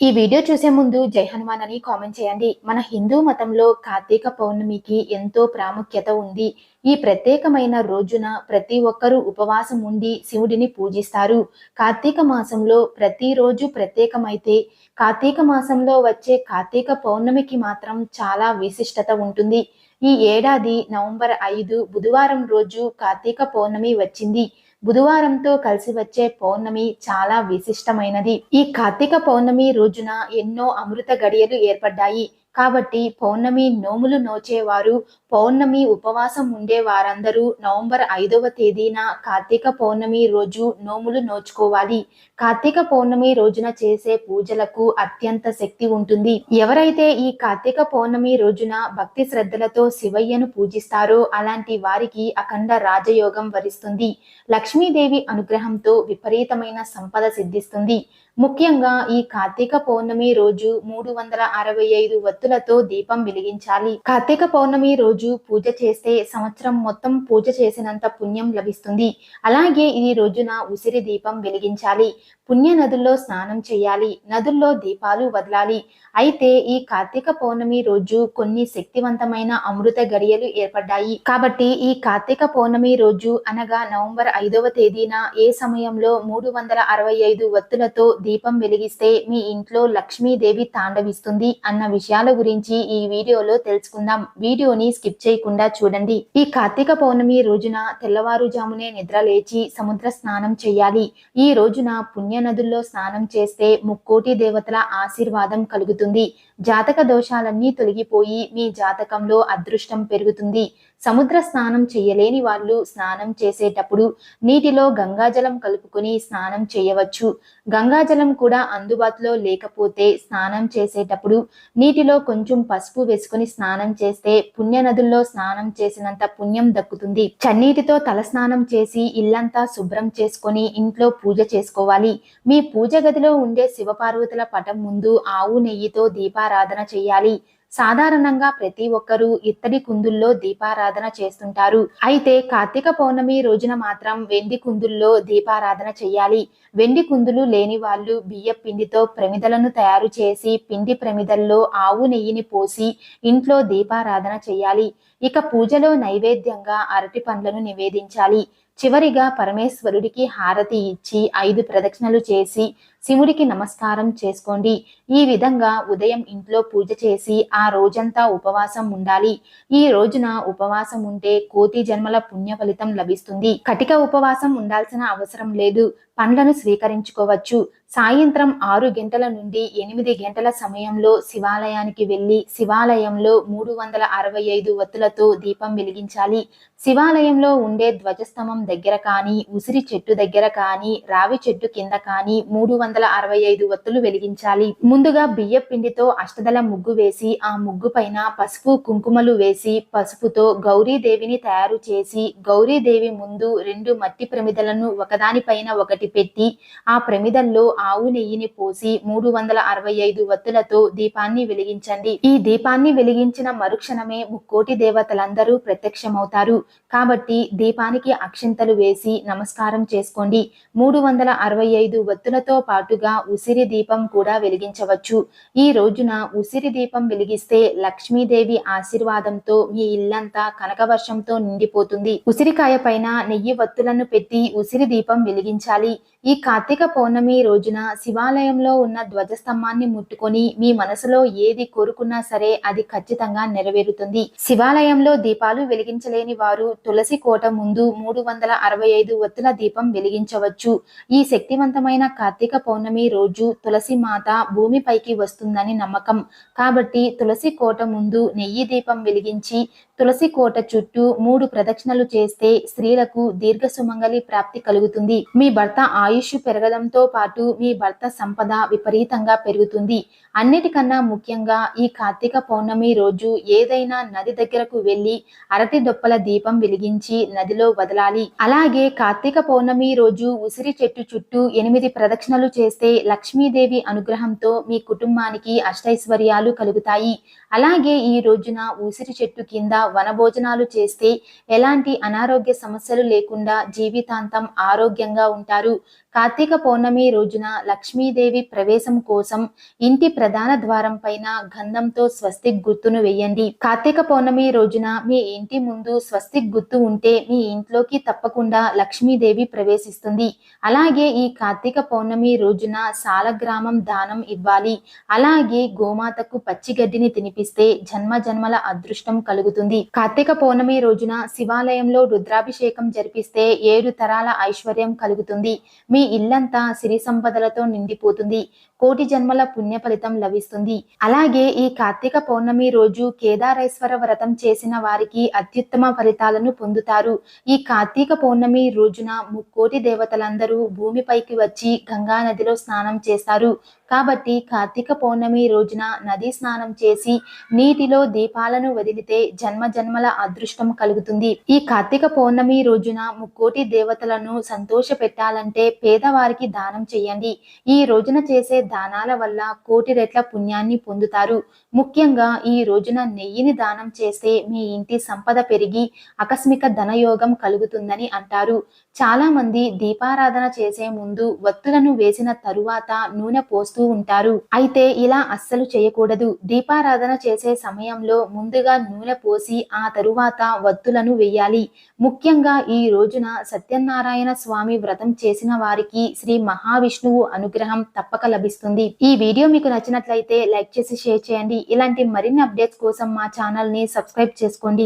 ఈ వీడియో చూసే ముందు జై హనుమాన్ అని కామెంట్ చేయండి. మన హిందూ మతంలో కార్తీక పౌర్ణమికి ఎంతో ప్రాముఖ్యత ఉంది. ఈ ప్రత్యేకమైన రోజున ప్రతి ఒక్కరూ ఉపవాసం ఉండి శివుడిని పూజిస్తారు. కార్తీక మాసంలో ప్రతిరోజు ప్రత్యేకమైతే కార్తీక మాసంలో వచ్చే కార్తీక పౌర్ణమికి మాత్రం చాలా విశిష్టత ఉంటుంది. ఈ ఏడాది నవంబర్ ఐదు బుధవారం రోజు కార్తీక పౌర్ణమి వచ్చింది. బుధవారంతో కలిసి వచ్చే పౌర్ణమి చాలా విశిష్టమైనది. ఈ కార్తీక పౌర్ణమి రోజున ఎన్నో అమృత గడియలు ఏర్పడ్డాయి. కాబట్టి పౌర్ణమి నోములు నోచేవారు పౌర్ణమి ఉపవాసం ఉండే వారందరూ నవంబర్ ఐదవ తేదీన కార్తీక పౌర్ణమి రోజు నోములు నోచుకోవాలి. కార్తీక పౌర్ణమి రోజున చేసే పూజలకు అత్యంత శక్తి ఉంటుంది. ఎవరైతే ఈ కార్తీక పౌర్ణమి రోజున భక్తి శ్రద్ధలతో శివయ్యను పూజిస్తారో అలాంటి వారికి అఖండ రాజయోగం వరిస్తుంది. లక్ష్మీదేవి అనుగ్రహంతో విపరీతమైన సంపద సిద్ధిస్తుంది. ముఖ్యంగా ఈ కార్తీక పౌర్ణమి రోజు మూడు వందల అరవై ఐదు వత్తులతో దీపం వెలిగించాలి. కార్తీక పౌర్ణమి రోజు పూజ చేస్తే సంవత్సరం మొత్తం పూజ చేసినంత పుణ్యం లభిస్తుంది. అలాగే ఈ రోజున ఉసిరి దీపం వెలిగించాలి. పుణ్య నదుల్లో స్నానం చేయాలి. నదుల్లో దీపాలు వదలాలి. అయితే ఈ కార్తీక పౌర్ణమి రోజు కొన్ని శక్తివంతమైన అమృత గడియలు ఏర్పడ్డాయి. కాబట్టి ఈ కార్తీక పౌర్ణమి రోజు అనగా నవంబర్ ఐదవ తేదీన ఏ సమయంలో మూడు వందల అరవై ఐదు వత్తులతో దీపం వెలిగిస్తే మీ ఇంట్లో లక్ష్మీదేవి తాండవిస్తుంది అన్న విషయాల గురించి ఈ వీడియోలో తెలుసుకుందాం. వీడియోని స్కిప్ చేయకుండా చూడండి. ఈ కార్తీక పౌర్ణమి రోజున తెల్లవారుజామునే నిద్ర లేచి సముద్ర స్నానం చేయాలి. ఈ రోజున పుణ్య నదుల్లో స్నానం చేస్తే ముక్కోటి దేవతల ఆశీర్వాదం కలుగుతుంది. జాతక దోషాలన్నీ తొలగిపోయి మీ జాతకంలో అదృష్టం పెరుగుతుంది. సముద్ర స్నానం చేయలేని వాళ్ళు స్నానం చేసేటప్పుడు నీటిలో గంగాజలం కలుపుకొని స్నానం చేయవచ్చు. గంగాజలం కూడా అందుబాటులో లేకపోతే స్నానం చేసేటప్పుడు నీటిలో కొంచెం పసుపు వేసుకొని స్నానం చేస్తే పుణ్య నదుల్లో స్నానం చేసినంత పుణ్యం దక్కుతుంది. చన్నీటితో తల స్నానం చేసి ఇల్లంతా శుభ్రం చేసుకొని ఇంట్లో పూజ చేసుకోవాలి. మీ పూజ గదిలో ఉండే శివపార్వతుల పటం ముందు ఆవు నెయ్యితో దీపారాధన చేయాలి. సాధారణంగా ప్రతి ఒక్కరూ ఇత్తడి కుందుల్లో దీపారాధన చేస్తుంటారు. అయితే కార్తీక పౌర్ణమి రోజున మాత్రం వెండి కుందుల్లో దీపారాధన చేయాలి. వెండి కుందులు లేని వాళ్ళు బియ్య పిండితో ప్రమిదలను తయారు చేసి పిండి ప్రమిదల్లో ఆవు నెయ్యిని పోసి ఇంట్లో దీపారాధన చేయాలి. ఇక పూజలో నైవేద్యంగా అరటి పండ్లను నివేదించాలి. చివరిగా పరమేశ్వరుడికి హారతి ఇచ్చి ఐదు ప్రదక్షిణలు చేసి శివుడికి నమస్కారం చేసుకోండి. ఈ విధంగా ఉదయం ఇంట్లో పూజ చేసి ఆ రోజంతా ఉపవాసం ఉండాలి. ఈ రోజున ఉపవాసం ఉంటే కోటి జన్మల పుణ్య ఫలితం లభిస్తుంది. కటిక ఉపవాసం ఉండాల్సిన అవసరం లేదు. పండ్లను స్వీకరించుకోవచ్చు. సాయంత్రం ఆరు గంటల నుండి ఎనిమిది గంటల సమయంలో శివాలయానికి వెళ్ళి శివాలయంలో మూడు వందల అరవై ఐదు వత్తులతో దీపం వెలిగించాలి. శివాలయంలో ఉండే ధ్వజస్తంభం దగ్గర కానీ ఉసిరి చెట్టు దగ్గర కానీ రావి చెట్టు కింద కానీ మూడు వందల అరవై ఐదు వత్తులు వెలిగించాలి. ముందుగా బియ్య పిండితో అష్టదల ముగ్గు వేసి ఆ ముగ్గు పైన పసుపు కుంకుమలు వేసి పసుపుతో గౌరీదేవిని తయారు చేసి గౌరీదేవి ముందు రెండు మట్టి ప్రమిదలను ఒకదానిపైన ఒకటి పెట్టి ఆ ప్రమిదల్లో ఆవు నెయ్యిని పోసి మూడు వందల అరవై ఐదు వత్తులతో దీపాన్ని వెలిగించండి. ఈ దీపాన్ని వెలిగించిన మరుక్షణమే ముక్కోటి దేవతలందరూ ప్రత్యక్షమవుతారు. కాబట్టి దీపానికి అక్షింతలు వేసి నమస్కారం చేసుకోండి. మూడు వందల అరవై ఐదు వత్తులతో పాటుగా ఉసిరి దీపం కూడా వెలిగించవచ్చు. ఈ రోజున ఉసిరి దీపం వెలిగిస్తే లక్ష్మీదేవి ఆశీర్వాదంతో మీ ఇల్లంతా కనకవర్షంతో నిండిపోతుంది. ఉసిరికాయ పైన నెయ్యి వత్తులను పెట్టి ఉసిరి దీపం వెలిగించాలి. ఈ కార్తీక పౌర్ణమి రోజున శివాలయంలో ఉన్న ధ్వజస్తంభాన్ని ముట్టుకొని మీ మనసులో ఏది కోరుకున్నా సరే అది ఖచ్చితంగా నెరవేరుతుంది. శివాలయంలో దీపాలు వెలిగించలేని వారు తులసి కోట ముందు మూడు వందల అరవై ఐదు ఒత్తుల దీపం వెలిగించవచ్చు. ఈ శక్తివంతమైన కార్తీక పౌర్ణమి రోజు తులసి మాత భూమిపైకి వస్తుందని నమ్మకం. కాబట్టి తులసి కోట ముందు నెయ్యి దీపం వెలిగించి తులసి కోట చుట్టూ మూడు ప్రదక్షిణలు చేస్తే స్త్రీలకు దీర్ఘ సుమంగళి ప్రాప్తి కలుగుతుంది. మీ భర్త ఆయుష్ పెరగడంతో పాటు మీ భర్త సంపద విపరీతంగా పెరుగుతుంది. అన్నిటికన్నా ముఖ్యంగా ఈ కార్తీక పౌర్ణమి రోజు ఏదైనా నది దగ్గరకు వెళ్ళి అరటి డొప్పల దీపం వెలిగించి నదిలో వదలాలి. అలాగే కార్తీక పౌర్ణమి రోజు ఉసిరి చెట్టు చుట్టూ ఎనిమిది ప్రదక్షిణలు చేస్తే లక్ష్మీదేవి అనుగ్రహంతో మీ కుటుంబానికి అష్టైశ్వర్యాలు కలుగుతాయి. అలాగే ఈ రోజున ఉసిరి చెట్టు కింద వనభోజనాలు చేస్తే ఎలాంటి అనారోగ్య సమస్యలు లేకుండా జీవితాంతం ఆరోగ్యంగా ఉంటారు. కార్తీక పౌర్ణమి రోజున లక్ష్మీదేవి ప్రవేశం కోసం ఇంటి ప్రధాన ద్వారం పైన గంధంతో స్వస్తిక్ గుర్తును వేయండి. కార్తీక పౌర్ణమి రోజున మీ ఇంటి ముందు స్వస్తిక్ గుర్తు ఉంటే మీ ఇంట్లోకి తప్పకుండా లక్ష్మీదేవి ప్రవేశిస్తుంది. అలాగే ఈ కార్తీక పౌర్ణమి రోజున సాలగ్రామం దానం ఇవ్వాలి. అలాగే గోమాతకు పచ్చిగడ్డిని తినిపిస్తే జన్మ జన్మల అదృష్టం కలుగుతుంది. కార్తీక పౌర్ణమి రోజున శివాలయంలో రుద్రాభిషేకం జరిపిస్తే ఏడు తరాల ఐశ్వర్యం కలుగుతుంది. మీ ఇల్లంతా సిరి సంపదలతో నిండిపోతుంది. కోటి జన్మల పుణ్య ఫలితం లభిస్తుంది. అలాగే ఈ కార్తీక పౌర్ణమి రోజు కేదారేశ్వర వ్రతం చేసిన వారికి అత్యుత్తమ ఫలితాలను పొందుతారు. ఈ కార్తీక పౌర్ణమి రోజున ముక్కోటి దేవతలందరూ భూమిపైకి వచ్చి గంగా నదిలో స్నానం చేస్తారు. కాబట్టి కార్తీక పౌర్ణమి రోజున నది స్నానం చేసి నీటిలో దీపాలను వదిలితే జన్మ జన్మల అదృష్టం కలుగుతుంది. ఈ కార్తీక పౌర్ణమి రోజున ముక్కోటి దేవతలను సంతోష పెట్టాలంటే పేదవారికి దానం చేయండి. ఈ రోజున చేసే దానాల వల్ల కోటి రెట్ల పుణ్యాన్ని పొందుతారు. ముఖ్యంగా ఈ రోజున నెయ్యిని దానం చేస్తే మీ ఇంటి సంపద పెరిగి ఆకస్మిక ధనయోగం కలుగుతుందని అంటారు. చాలా మంది దీపారాధన చేసే ముందు వత్తులను వేసిన తరువాత నూనె పోస్తూ ఉంటారు. అయితే ఇలా అస్సలు చేయకూడదు. దీపారాధన చేసే సమయంలో ముందుగా నూనె పోసి ఆ తరువాత వత్తులను వేయాలి. ముఖ్యంగా ఈ రోజున సత్యనారాయణ స్వామి వ్రతం చేసిన వారు వారికి శ్రీ మహావిష్ణువు అనుగ్రహం తప్పక లభిస్తుంది. ఈ వీడియో మీకు నచ్చినట్లయితే లైక్ చేసి షేర్ చేయండి. ఇలాంటి మరిన్ని అప్డేట్స్ కోసం మా ఛానల్ని సబ్స్క్రైబ్ చేసుకోండి.